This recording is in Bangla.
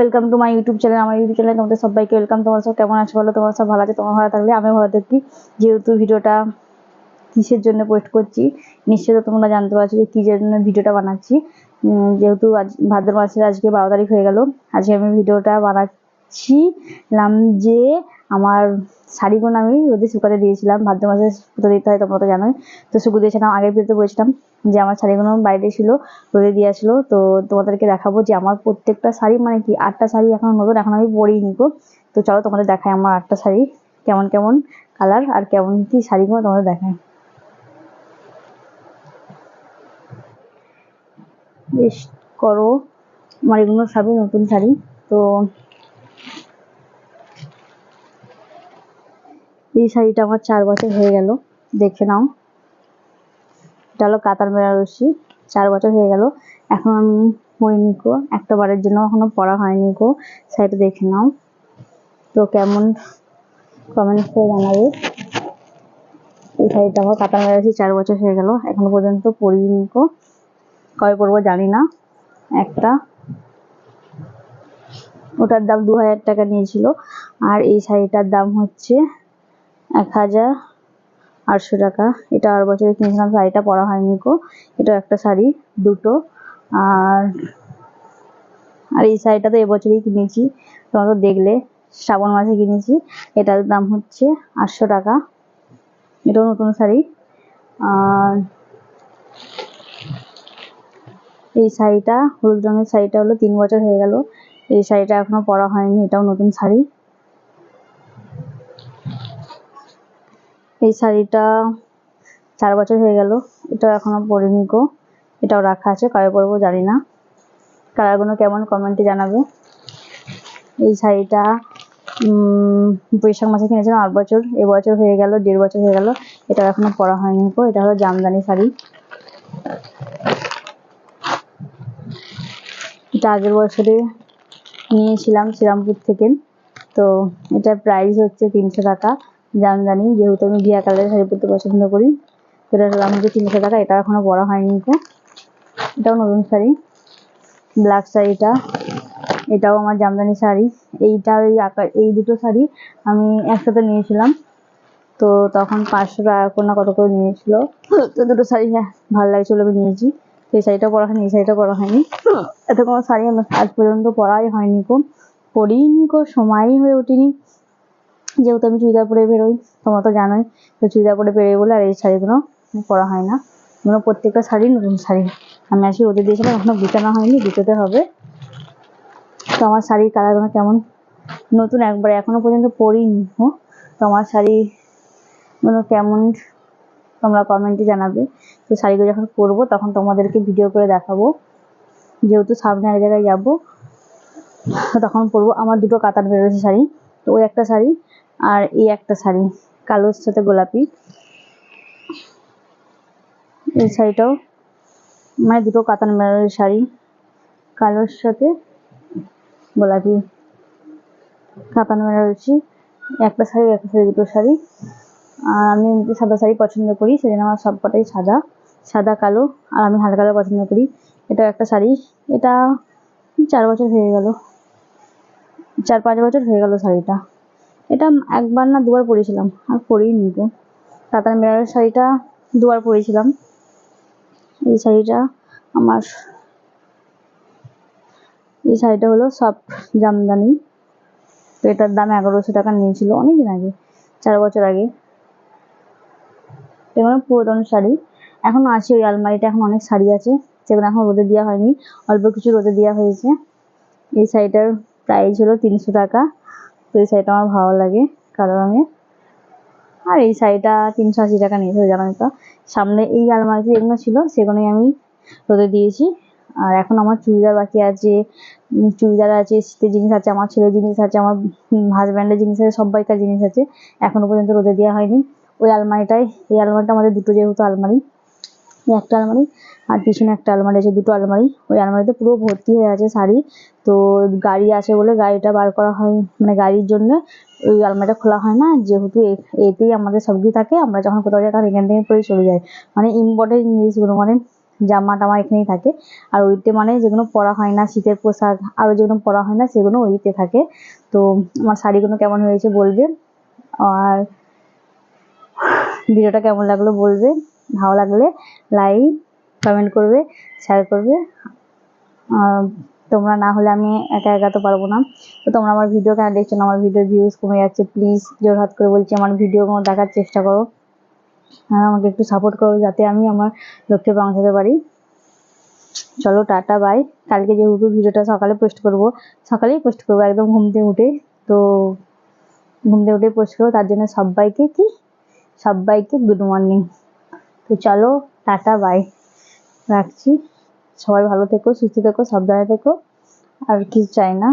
Welcome to my YouTube channel আমার ইউটিউব চ্যানেল তোমাদের সবাইকে ওয়েলকাম তোমার সব কেমন আছো? বলো তোমার সব ভালো আছে? তোমার ভালো থাকলে আমি ভালো থাকি। যেহেতু ভিডিওটা কিসের জন্য পোস্ট করছি, নিশ্চয়ই তো তোমরা জানতে পারছ যে কী জন্য ভিডিওটা বানাচ্ছি। যেহেতু আজ ভাদ্র মাসের আজকে বারো তারিখ হয়ে গেল, আজকে আমি ভিডিওটা বানাচ্ছিলাম যে আমার শাড়িগুলো আমি রোদে শুকাতে দিয়েছিলাম। ভাদ্র মাসে শুকাতে দিতে হয়, তোমরা তো জানোই। তো শুকু দিয়েছিলাম, আগের ভিডিওতে বলেছিলাম যে আমার শাড়িগুলো বাইরে ছিল, রোদে দিয়ে ছিল। তো তোমাদেরকে দেখাবো যে আমার প্রত্যেকটা শাড়ি মানে কি আটটা শাড়ি এখন নতুন, এখন আমি পরেই নিব। তো চলো তোমাদের দেখায় আমার আটটা শাড়ি, কেমন কেমন কালার আর কেমন কি শাড়িগুলো তোমাদের দেখায় বেশ করো, আমার এগুলো সবই নতুন শাড়ি। তো এই শাড়িটা আমার চার বছর হয়ে গেল, দেখে নাও। এটা হলো কাতার বেনারসি চার বছর হয়ে গেল। এখন আমি পরিনি কো একটা বারের জন্য এখনও পরা হয়নি কো শাড়িটা দেখে নাও। তো কেমন কমেন্ট করে জানাবে। এই শাড়িটা আমার কাতার বেনারসি চার বছর হয়ে গেল, এখনও পর্যন্ত পরিনি কো কবে পরবো জানি না, একটা। ওটার দাম দু হাজার টাকা নিয়েছিল, আর এই শাড়িটার দাম হচ্ছে এক হাজার আটশো টাকা। এটা আর বছরে কিনেছিলাম শাড়িটা পরা হয়নি কো এটা একটা শাড়ি, দুটো। আর আর এই শাড়িটা তো এবছরই কিনেছি। তোমরা তো দেখলে, শ্রাবণ মাসে কিনেছি। এটার দাম হচ্ছে আটশো টাকা। এটাও নতুন শাড়ি। আর এই শাড়িটা, হলুদ রঙের শাড়িটা হলো তিন বছর হয়ে গেল। এই শাড়িটা এখনও পরা হয়নি। এটাও নতুন শাড়ি। এই শাড়িটা চার বছর হয়ে গেল। এটাও এখনও পরিনি গো। এটাও রাখা আছে, কবে পরবো জানি না। কালারগুলো কেমন কমেন্টে জানাবে। এই শাড়িটা বৈশাখ মাসে কিনেছিলাম আট বছর। এবছর হয়ে গেল, দেড় বছর হয়ে গেল। এটা এখনও পরা হয়নি গো। এটা হলো জামদানি শাড়ি। এটা আগের বছরে নিয়েছিলাম শ্রীরামপুর থেকে। তো এটার প্রাইস হচ্ছে তিনশো টাকা। জামদানি যেহেতু আমি ঘিয়া কালারের শাড়ি পরতে পছন্দ করি। সেটা দাম হচ্ছে তিনশো টাকা, এটা এখনও পরা হয়নি তো। এটাও নতুন শাড়ি। ব্ল্যাক শাড়িটা এটাও আমার জামদানি শাড়ি। এইটা ওই আকার এই দুটো শাড়ি আমি একসাথে নিয়েছিলাম। তো তখন পাঁচশো টাকা করে না কত করে নিয়েছিল। তো দুটো শাড়ি হ্যাঁ ভালো লাগছিল আমি নিয়েছি। সেই শাড়িটা পরা হয়নি, এই শাড়িটা পরা হয়নি। এত কোনো শাড়ি আমার আজ পর্যন্ত পরাই হয়নি কো পরিনি কো সময়ই হয়ে ওঠেনি। যেহেতু আমি চুড়িদার পরে বেরোই, তোমরা তো জানোই, তো চুড়িদার পরে বেরোই বলে আর এই শাড়িগুলো পরা হয় না। এগুলো প্রত্যেকটা শাড়ি নতুন শাড়ি। আমি আজকে ওদের দিয়েছিলাম, এখনও গুছানো হয়নি গুছোতে হবে। তো আমার শাড়ির কালারগুলো কেমন? নতুন একবার, এখনও পর্যন্ত পরিনি তো আমার শাড়িগুলো কেমন? তোমরা কমেন্টে জানাবে। তো শাড়িগুলো যখন পরবো, তখন তোমাদেরকে ভিডিও করে দেখাবো। যেহেতু সামনে এক জায়গায় যাব তখন পরবো। আমার দুটো কাতার বেরোছে শাড়ি। তো ওই একটা শাড়ি আর এই একটা শাড়ি কালোর সাথে গোলাপি। এই শাড়িটাও মানে দুটো কাতান বেনারসি শাড়ি, কালোর সাথে গোলাপি। কাতান বেনারসি একটা শাড়ি একটা শাড়ি, দুটো শাড়ি। আর আমি সাদা শাড়ি পছন্দ করি, সেজন্য আমার সবকটাই সাদা সাদা, কালো, আর আমি হালকা কালার পছন্দ করি। এটা একটা শাড়ি, এটা চার বছর হয়ে গেল, চার, পাঁচ বছর হয়ে গেল শাড়িটা। এটা একবার না দুবার পরেছিলাম আর পরেই গো কাতান বেনারস শাড়িটা দুবার পরেছিলাম এই শাড়িটা আমার, এই শাড়িটা হলো সফট জামদানি। তো এটার দাম এগারোশো টাকা নিয়েছিল অনেকদিন আগে, চার বছর আগে। এগুলো পুরাতন শাড়ি। এখনও আছে ওই আলমারিটা এখন অনেক শাড়ি আছে, যেগুলো এখন রোদে দেওয়া হয়নি। অল্প কিছু রোদে দেওয়া হয়েছে। এই শাড়িটার প্রাইস হলো তিনশো টাকা। তো এই শাড়িটা আমার ভালো লাগে কালো রঙের আর এই শাড়িটা তিনশো আশি টাকা নিয়েছিল তো। সামনে এই আলমারিতে যেগুলো ছিল, সেগুলোই আমি রোদে দিয়েছি। আর এখন আমার চুড়িদার বাকি আছে চুড়িদার আছে, শীতের জিনিস আছে, আমার ছেলের জিনিস আছে, আমার হাজব্যান্ডের জিনিস আছে সবাইকার জিনিস আছে। এখনও পর্যন্ত রোদে দেওয়া হয়নি। ওই আলমারিটাই এই আলমারিটা আমাদের দুটো যেহেতু আলমারি একটা আলমারি আর পিছনে একটা আলমারি আছে, দুটো আলমারি। ওই আলমারিতে পুরো ভর্তি হয়ে আছে শাড়ি। তো গাড়ি আছে বলে গাড়িটা বার করা হয় মানে গাড়ির জন্য ওই আলমারিটা খোলা হয় না। যেহেতু এতেই আমাদের সব থাকে, আমরা যখন কোথাও যাই তখন এখান থেকে পরে চলে যাই। মানে ইম্পর্টেন্ট জিনিসগুলো মানে জামা টামা এখানেই থাকে। আর ওইতে মানে যেগুলো পরা হয় না, শীতের পোশাক আরও যেগুলো পরা হয় না, সেগুলো ওইতে থাকে। তো আমার শাড়িগুলো কেমন হয়েছে বলবে? আর ভিডিওটা কেমন লাগল বলবে? ভালো লাগলে লাইক কমেন্ট করবে শেয়ার করবে। তোমরা না হলে আমি একা একা তো পারব না। তো তোমরা আমার ভিডিও কেন দেখছ না? আমার ভিডিওর ভিউজ কমে যাচ্ছে প্লিজ জোর হাত করে বলছি আমার ভিডিওগুলো দেখার চেষ্টা করো। আর আমাকে একটু সাপোর্ট করো যাতে আমি আমার লক্ষ্যে পৌঁছাতে পারি। চলো, টাটা বাই কালকে যেহেতু ভিডিওটা সকালে পোস্ট করব, সকালেই পোস্ট করব, একদম ঘুম থেকে উঠে। তো ঘুম থেকে উঠে পোস্ট করব, তার জন্য সবাইকে কি? সবাইকে গুড মর্নিং তো চলো, টাটা বাই রাখছি। সবাই ভালো থেকো, সুস্থ থেকো, সাবধানে থেকো। আর কিছু চাই না।